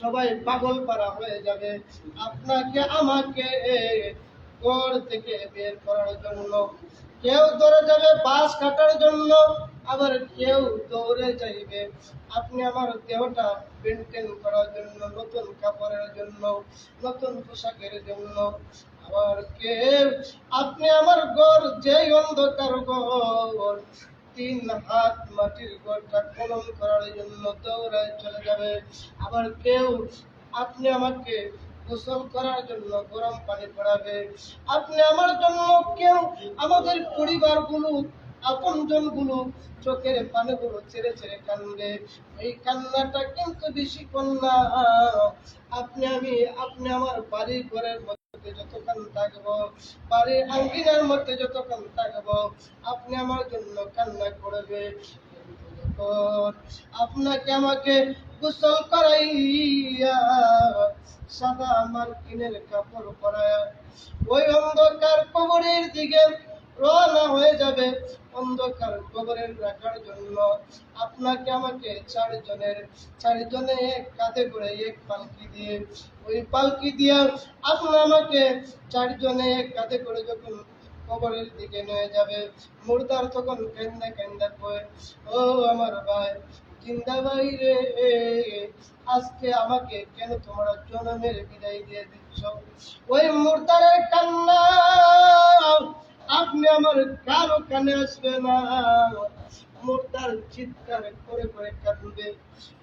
সবাই পাগল পারা হয়ে যাবে। আপনাকে আমাকে ঘর থেকে বের করার জন্য। কেউ দৌড়ে যাবে, বাস কাটার জন্য। আবার কেউ দৌড়ে যাইবে। আপনি আমার দেহটা মেনটেন করার জন্য, নতুন কাপড়ের জন্য, নতুন পোশাকের জন্য। আবার কেউ, আপনি আমার ঘর, যেই অন্ধকার ঘর তিন হাত মাটির ঘরটা খনন করার জন্য দৌড়ায় চলে যাবে। আবার কেউ আপনি আমাকে গোসল করার জন্য গরম পানি পড়াবে। আপনি আমার জন্য কেউ আমাদের পরিবারগুলো আপনজনগুলো চোখের পানিগুলো ছেড়ে ছেড়ে কান্দবে এই কান্নাটা কিন্তু বেশি কন্যা। আপনি আমি, আপনি আমার বাড়ি ঘরের যতক্ষণ থাকব, বাড়ির আঙ্গিনার মধ্যে যতক্ষণ থাকব, আপনি আমার জন্য কান্না করবে। আপনাকে আমাকে গোসল করাইয়া সাদা আমার কিনের কাপড় পরায়া, ওই অন্ধকার কবরের দিকে রওনা হয়ে যাবে অন্ধকার কবরের রাখার জন্য। আপনাকে আমাকে চারজনের, চারজনে এক কাঁধে করে এক পালকি দিয়ে, ওই পালকি দিয়ে আপনি আমাকে চারজনে এক কাঁধে করে যখন কবরের দিকে নিয়ে যাবে, মুর্দার তখন কেন্দা কেন্দা কয়ে, ও আমার ভাই জিন্দা ভাই রে, আজকে আমাকে কেন তোমরা জনমের বিদায় দিয়ে দিচ্ছ? ওই মুর্দারের কান্না আপনি আমার কারও কানে আসবে না। মুর্দার চিৎকার করে করে কাঁদবে।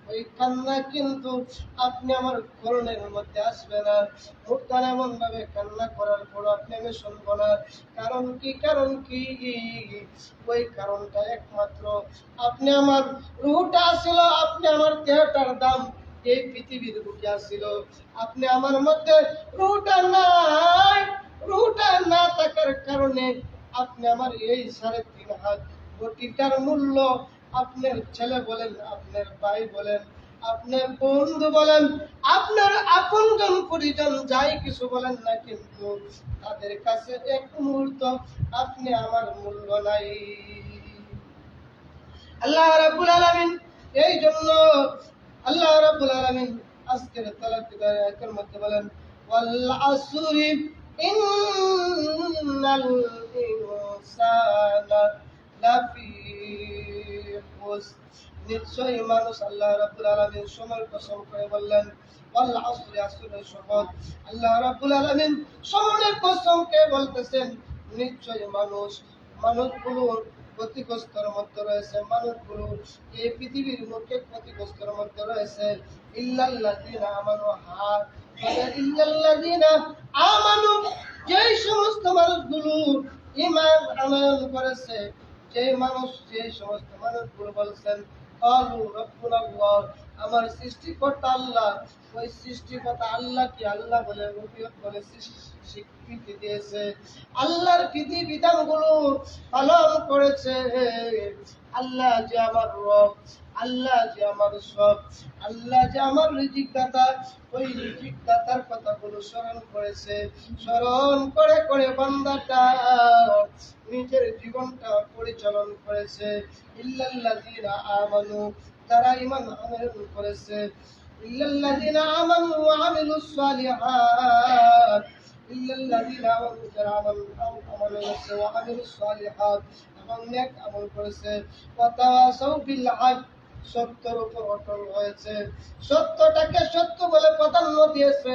ওই কান্না কিন্তু আপনি আমার করণের মধ্যে আসবে না। মুর্দার এমন ভাবে কান্না করার পর আপনি আমি শুনব না। কারণ কি কারণ কি? ওই কারণটা একমাত্র আপনি আমার রুহটা ছিল আপনি আমার দেহটার দাম এই পৃথিবীর রুটা ছিল আপনি আমার মধ্যে রুটা নাই। না থাকার কারণে আপনি আমার এই সাড়ে তিন হাত মূল্য আপনার ছেলে বলেন, আপনার ভাই বলেন, আপনার বন্ধু বলেন, আপনার পরিজন যাই কিছু বলেন না কিন্তু তাদের কাছে এক মুহূর্ত আপনি আমার মূল্য নাই। আল্লাহ রাব্বুল আলামিন এই জন্য আল্লাহ রাব্বুল আলামিন আজকের তালাক মধ্যে বলেন, ওয়াল ইনসানা লাফি খুসর নিশ্চয়ই মানুষ আল্লাহ রাব্বুল আলামিন সময় কসম করে বললেন ওয়াল আসরি আসরের শপথ আল্লাহ রাব্বুল আলামিন সময়ের কসম কে বলতেছেন, নিশ্চয়ই মানুষ মানুষগুলো ক্ষতিগ্রস্তর মধ্যে রয়েছে মানুষগুলো এই পৃথিবীর মুখে ক্ষতিগ্রস্তর মধ্যে রয়েছে। ইল্লাল্লাযীনা আমানু হাত যেই সমস্ত মানুষগুলো ঈমান আনয়ন করেছে যে মানুষ যে সমস্ত মানুষগুলো বলছেন আমার সৃষ্টিকর্তা আল্লাহ, ওই সৃষ্টিকর্তা আল্লাহ কি আল্লাহ বলে রবিয়ত স্বীকৃতি দিয়েছে? আল্লাহর বিধি বিধানগুলো পালন করেছে। আল্লাহ যে আমার রব আল্লাহ যে আমার সব, আল্লাহ যে আমার রিজিক দাতা ওই রিজিক দাতার কথাগুলো স্মরণ করেছে। স্মরণ করে করে বান্দাটা নিজের জীবনটা পরিচালন করেছে। ইল্লাল্লাযীনা আমানু, তারা ঈমান আনয়ন করেছে। ইল্লাল্লাযীনা আমানু ওয়া সালিহাত। আমানু আমল আমল সালিহাত, এবং নেক আমল করেছে। সত্যের উপর অটল হয়েছে। সত্যটাকে সত্য বলে প্রাধান্য দিয়েছে।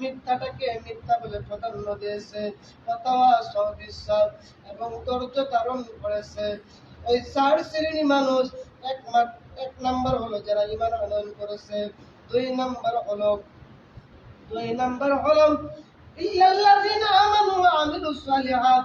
মিথ্যাটাকে মিথ্যা বলে প্রাধান্য দিয়েছে। ওয়াতাওয়াসাউ বিশ্বাস এবং ধৈর্য ধারণ করেছে। ওই চার শ্রেণি মানুষ একমাত্র এক নাম্বার হলো যারা ইমান আনয়ন করেছে। দুই নাম্বার হলো, দুই নাম্বার হলো ইল্লাল্লাযীনা আমানু ওয়া আমিলুস সালিহাত।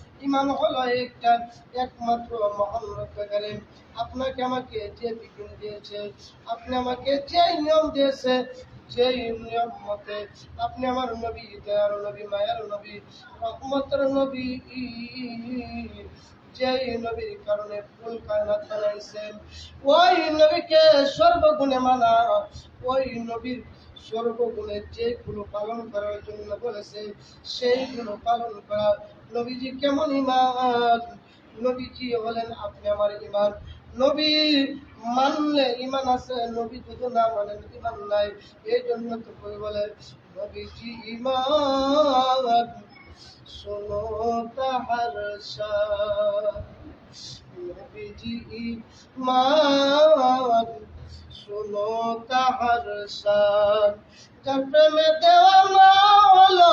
ইমান হলো একটা একমাত্র মহান রক্ষাকারী। আপনাকে আমাকে যে বিজ্ঞান দিয়েছে, আপনি আমাকে যে নিয়ম দিয়েছে, যেই নিয়ম মতে আপনি আমার নবী দয়ার নবী, মায়ার নবী, রহমতের নবী, যেই নবীর কারণে ফুল কায়নাত বানাইছেন, ওই নবীকে সর্বগুণে মানা, ওই নবীর সর্বগুণে যেগুলো পালন করার জন্য বলেছে সেইগুলো পালন করা। নবীজি কেমন ইমান নবীজি বলেন, আপনি আমার ইমান নবী মানলে ইমান আছে, নবী যদি না মানেন ইমান নাই। এই জন্য তো কই বলে, নবীজি ইমান শোনো তাহার নবীজি ইমান শোনো তাহার শান। যার প্রেমে দেওয়ানা হলো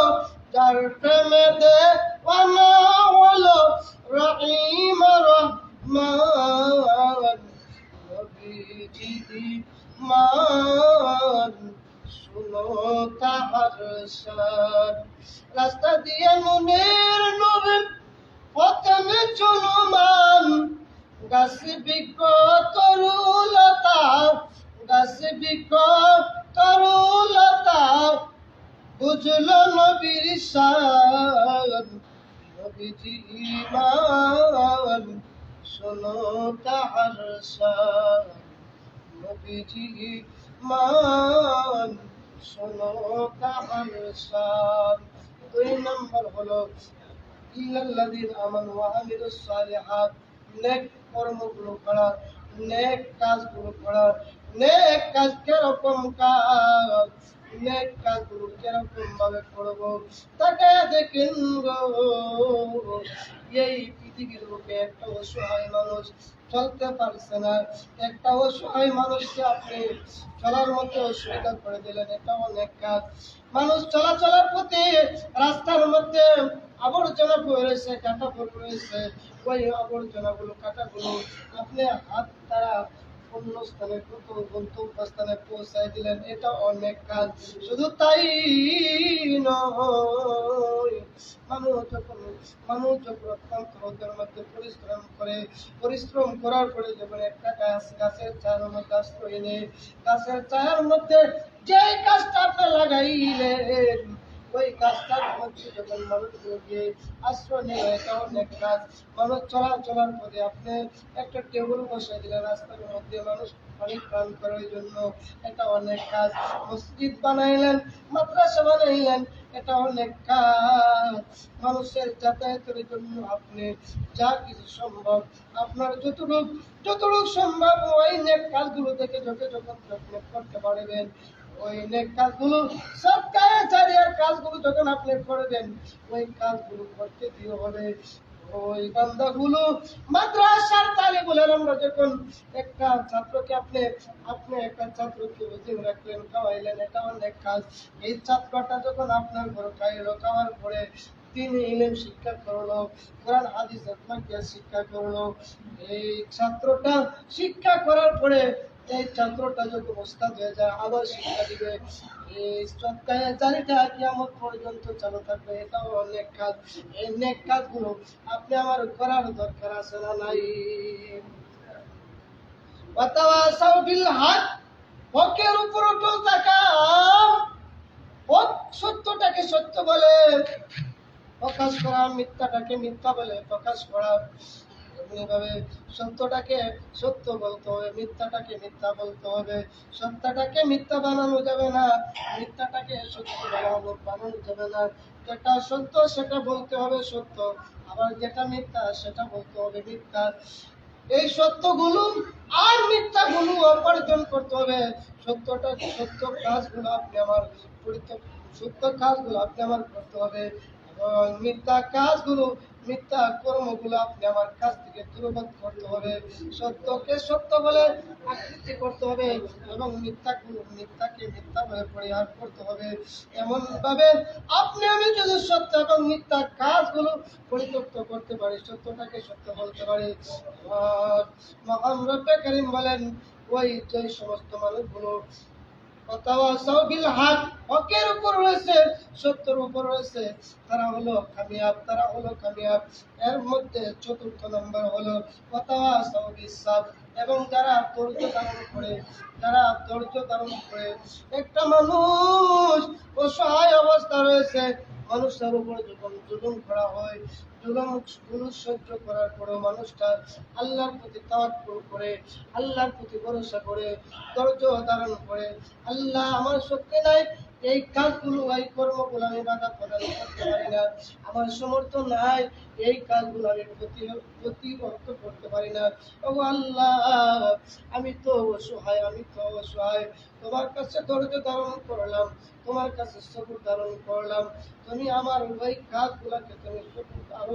বুঝলো নবীর শান। নবীজি ইমান শোনো তাহার শান। নবীজি মান শোনো তাহার শান। দুই নম্বর হলো, ইল্লাল্লাযীনা আমানু ওয়া আমিলুস সালিহাত, নেক কর্মগুলো করা, নেক কাজগুলো করা, নেক কাজ কীরকম কাজ। নেক কাজগুলো কীরকম ভাবে করব তাকে দেখেন এই পৃথিবীর বুকে একটা অসহায় মানুষ চলতে পারছে না। একটা অসহায় মানুষকে আপনি চলার মতো সুবিধা করে দিলেন, এটা অনেক কাজ। মানুষ চলাচলের প্রতি রাস্তার মধ্যে আবর্জনা পড়ে রয়েছে, কাটা পড়ে রয়েছে। ওই আবর্জনাগুলো, কাটাগুলো আপনি হাত দ্বারা অন্য স্থানে গন্তব্য স্থানে পৌঁছায় দিলেন। এটা অনেক কাজ। শুধু তাই নয় মানুষ মধ্যে পরিশ্রম করে, পরিশ্রম করার পরে যখন একটা গাছ, গাছের ছায়ার মধ্যে আশ্রয় নেই গাছের ছায়ার মধ্যে যে কাজটা আপনি লাগাইলেন ওই কাজটার মধ্যে যখন মানুষগুলোকে আশ্রয় নিয়ে এটা অনেক কাজ। মানুষ চলা চলার পথে আপনি একটা টেবিল বসাই দিলেন, রাস্তার মধ্যে মানুষ পানি পান করার জন্য এটা অনেক কাজ। মসজিদ বানাইলেন, মাদ্রাসা বানাইলেন, এটা অনেক কাজ। মানুষের যাতায়াতের জন্য আপনি যা কিছু সম্ভব, আপনার যতটুক যতটুক সম্ভব, ওই নেক কাজগুলো থেকে যত যখন করতে পারবেন। ওই নেক কাজগুলো, সব কাজগুলো যখন আপনি ওই কাজগুলো করতে হবে ওই বান্দাগুলো মাদ্রাসার তালিবুলের আমরা যখন একটা ছাত্রকে আপনি আপনি একটা ছাত্রকে রাখলেন, খাওয়াইলেন, এটা অনেক কাজ। এই ছাত্রটা যখন আপনার ঘরে খাইলো, খাওয়ার পরে তিনি ইলেম শিক্ষা করল, কোরআন, হাদিস শিক্ষা করল। এই ছাত্রটা শিক্ষা করার পরে এই ছাত্রটা হয়ে যায়, আবার শিক্ষা দিবে। পর্যন্ত চালু থাকবে, এটাও অনেক কাজ। এই কাজগুলো আপনি আমার করার দরকার আছে না নাই? সত্যটাকে সত্য বলে, প্রকাশ করা, মিথ্যাটাকে মিথ্যা বলে প্রকাশ করা। এমনিভাবে সত্যটাকে সত্য বলতে হবে, মিথ্যাটাকে মিথ্যা বলতে হবে। সত্যটাকে মিথ্যা বানানো যাবে না, মিথ্যাটাকে সত্য বানানো বানানো যাবে না। যেটা সত্য সেটা বলতে হবে সত্য, আবার যেটা মিথ্যা সেটা বলতে হবে মিথ্যা। এই সত্যগুলো আর মিথ্যাগুলো অর্জন করতে হবে। সত্যটা সত্য কাজগুলো আপনি আমার সত্য কাজগুলো আপনি আমার করতে হবে। মিথ্যা কাজগুলো, মিথ্যা কর্মগুলো আপনি আমার কাছ থেকে দূরবত করতে হবে। সত্যকে সত্য বলে আকৃতি করতে হবে এবং মিথ্যাগুলো মিথ্যাকে মিথ্যা বলে পরিহার করতে হবে। এমন ভাবে আপনি আমি যদি সত্য এবং মিথ্যা কাজগুলো পরিত্যক্ত করতে পারি, সত্যটাকে সত্য বলতে পারি। মহান রব্বে করিম বলেন, ওই যে সমস্ত মানুষগুলো হকের রয়েছে রয়েছে। তারা হলো তারা হলো এর মধ্যে চতুর্থ নম্বর হলো এবং যারা ধারণ করে করে, একটা মানুষ অসহায় অবস্থা রয়েছে। মানুষের উপর যখন জুলুম করা হয় সহ্য করার পরেও মানুষটা আল্লাহর প্রতি তাওয়াক্কুল করে, আল্লাহর প্রতি ভরসা করে, ধৈর্য ধারণ করে, আল্লাহ আমার শক্তি নাই এই কাজগুলো এই কর্মগুলো আমি বাধা প্রদান করতে পারি না। আমার সমর্থন নাই, এই কাজগুলো আমি প্রতি প্রতিহত করতে পারি না। ও আল্লাহ, আমি তো অসহায়, আমি তো অসহায়। তোমার কাছে ধৈর্য ধারণ করলাম, তোমার কাছে সবুর ধারণ করলাম। তুমি আমার ওই কাজগুলোকে তুমি সবুর আরও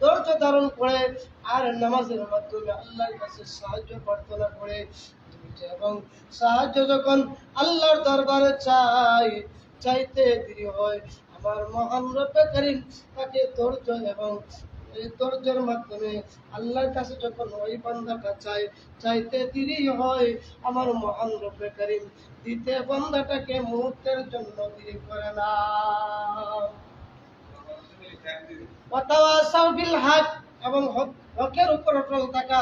ধৈর্য ধারণ করে আর নামাজের মাধ্যমে আল্লাহর কাছে সাহায্য প্রার্থনা করে এবং সাহায্য যখন আল্লাহর দরবারে চাই, চাইতে দেরি হয়, আমার মহান রব্বে করিম তাকে ধৈর্য এবং এই ধৈর্যের মাধ্যমে আল্লাহর কাছে যখন ওই বান্দাটা চাই, চাইতে দেরি হয়, আমার মহান রব্বে করিম দিতে বান্দাটাকে মুহূর্তের জন্য দেরি করে না। এবং হকের উপর অটল থাকা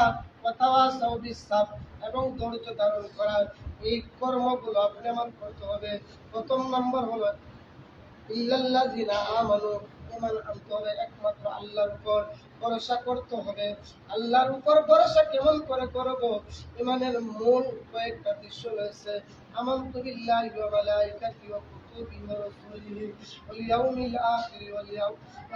এবং ধৈর্য ধারণ করা এই কর্মগুলো করতে হবে। প্রথম নম্বর হলো একমাত্র আল্লাহর উপর। ভরসা করতে হবে। আল্লাহর উপর ভরসা কেমন করে করব? ইমানের মূল কয়েকটা দৃশ্য রয়েছে। আমানতু ইয়াউম ওয়াল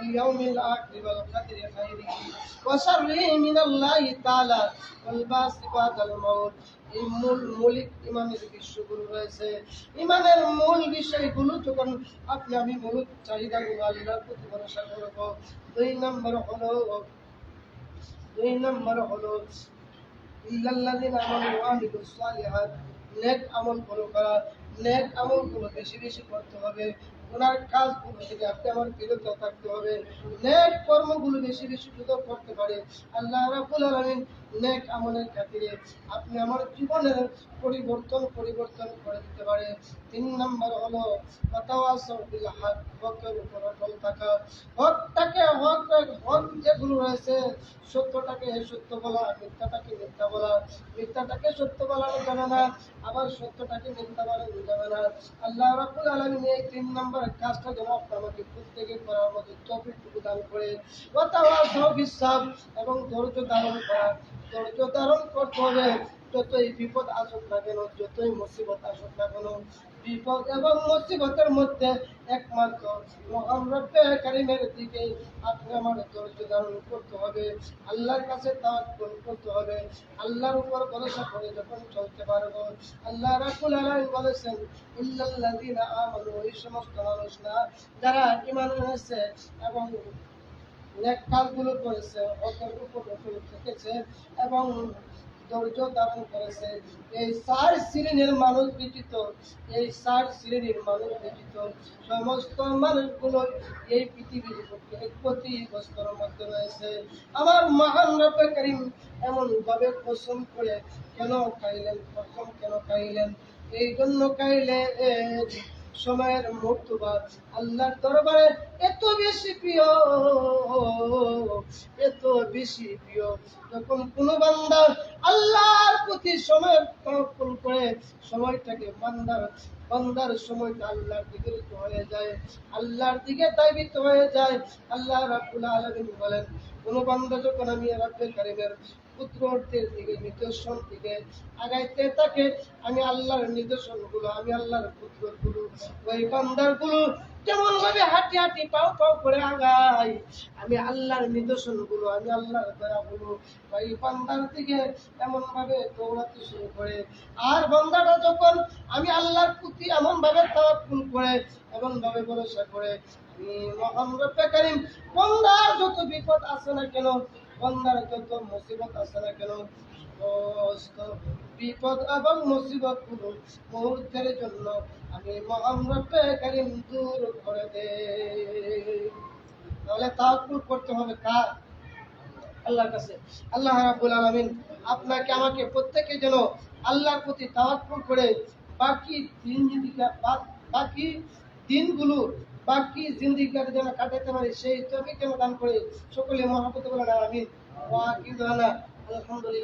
ইয়াউমিল আখির ওয়াল কদরি খাইরিহি ওয়া শাররিহি মিনাল্লাহি তাআলা ওয়াল বাসি বাদাল মাউত এই মূল মৌলিক ইমানের বিষয়গুলো রয়েছে ইমানের মূল বিষয়গুলো যখন আপনি আমি মূল চাহিদাগুলো আল্লাহর প্রতি ভরসা করব দুই নম্বর হলো দুই নম্বর হলো ইল্লাল্লাযিনা আমানু ওয়া সালিহাত নেক আমলগুলো করা নেক আমলগুলো বেশি বেশি করতে হবে। ওনার কাজগুলো থেকে আপনি আমার বিরত থাকতে হবে। নেক কর্মগুলো বেশি বেশি যদি করতে পারে। আল্লাহ রাব্বুল আলামিন নেক আমলের খাতিরে আপনি আমার জীবনের পরিবর্তন পরিবর্তন করে দিতে পারে। তিন নম্বর হলো বিল হকের উপর অটল থাকা। হকটাকে হক হক যেগুলো রয়েছে, সত্যটাকে সত্য বলা, মিথ্যাটাকে মিথ্যা বলা। মিথ্যাটাকে সত্য বলানো যাবে না, আবার সত্যটাকে মিথ্যা বলানো যাবে না। আল্লাহ রাব্বুল আলামিন এই তিন নম্বর কাজটা এবং ধৈর্য ধারণ করা ধৈর্য ধারণ করতে হবে, যতই বিপদ আসুক না কেন, যতই মুসিবত আসুক না কেন বিপদ এবং মুসিবতের মধ্যে একমাত্র মহান কারিমের দিকে আপনি আমার ধৈর্য ধারণ করতে হবে। আল্লাহর কাছে তাওয়াক্কুল করতে হবে। আল্লাহর উপর ভরসা করে যখন চলতে পারব, আল্লাহ রাব্বুল আলামিন বলেছেন, ইল্লাল্লাযিনা আমানু এই সমস্ত মানুষ না যারা ঈমান এনেছে এবং নেক কাজগুলো করেছে হকের উপর থেকেছে এবং ধৈর্য ধারণ করেছে। এই চার শ্রেণির মানুষ ব্যতীত, এই চার শ্রেণির মানুষ ব্যতীত, সমস্ত মানুষগুলো এই পৃথিবীর ক্ষতিগ্রস্তর মধ্যে রয়েছে। আমার মহান রব্বে করিম এমন ভাবে কসম করে কেন খাইলেন, কসম কেন খাইলেন? এই জন্য খাইলে সময়ের মুহূর্তবাদ আল্লাহর দরবারে এত বেশি প্রিয়, এত বেশি প্রিয়। যখন কোনো বান্দা আল্লাহর প্রতি সময় তর্পণ করে সময়টাকে বান্দার বান্দার সময়টা আল্লাহর দিকে হয়ে যায়, আল্লাহর দিকে দাবিত হয়ে যায়। আল্লাহ রাব্বুল আলামিন বলেন, কোন বান্দা যখন আমি রাব্বুল কারিমের পুত্রদের দিকে নিদর্শন দিকে আগাইতে থাকে আমি আল্লাহর নিদর্শনগুলো, আমি আল্লাহর পুত্রগুলো, ওই বান্দারগুলো যেমন ভাবে হাঁটি হাঁটি পাও পাও করে আগাই। আমি আল্লাহর নিদর্শনগুলো, আমি আল্লাহর দয়াগুলো ওই বান্দার দিকে এমন ভাবে দৌড়াতে শুরু করে। আর বান্দাটা যখন আমি আল্লাহর প্রতি এমন ভাবে তাওয়াক্কুল করে এমন ভাবে ভরসা করে, আমি মহান রব্বে কারিম, বন্দার যত বিপদ আছে না কেন বন্দার যত মুসিবত আছে না কেন বিপদ এবং মুসিবতগুলো মুহূর্তের জন্য আমি মহান রব্বে কারিম দূর করে দে তাহলে তাওয়াক্কুল করতে হবে কার আল্লাহর কাছে আল্লাহ রাব্বুল আলামিন আপনাকে আমাকে প্রত্যেকে যেন আল্লাহর প্রতি তাওয়াক্কুল করে বাকি দিন বা- বাকি দিনগুলো বাকি জিন্দিগিটা যেন কাটাইতে পারি, সেই তবে কেন দান করে সকলে মহাপতি বলেন আমিন। আলহামদুলিল্লাহ।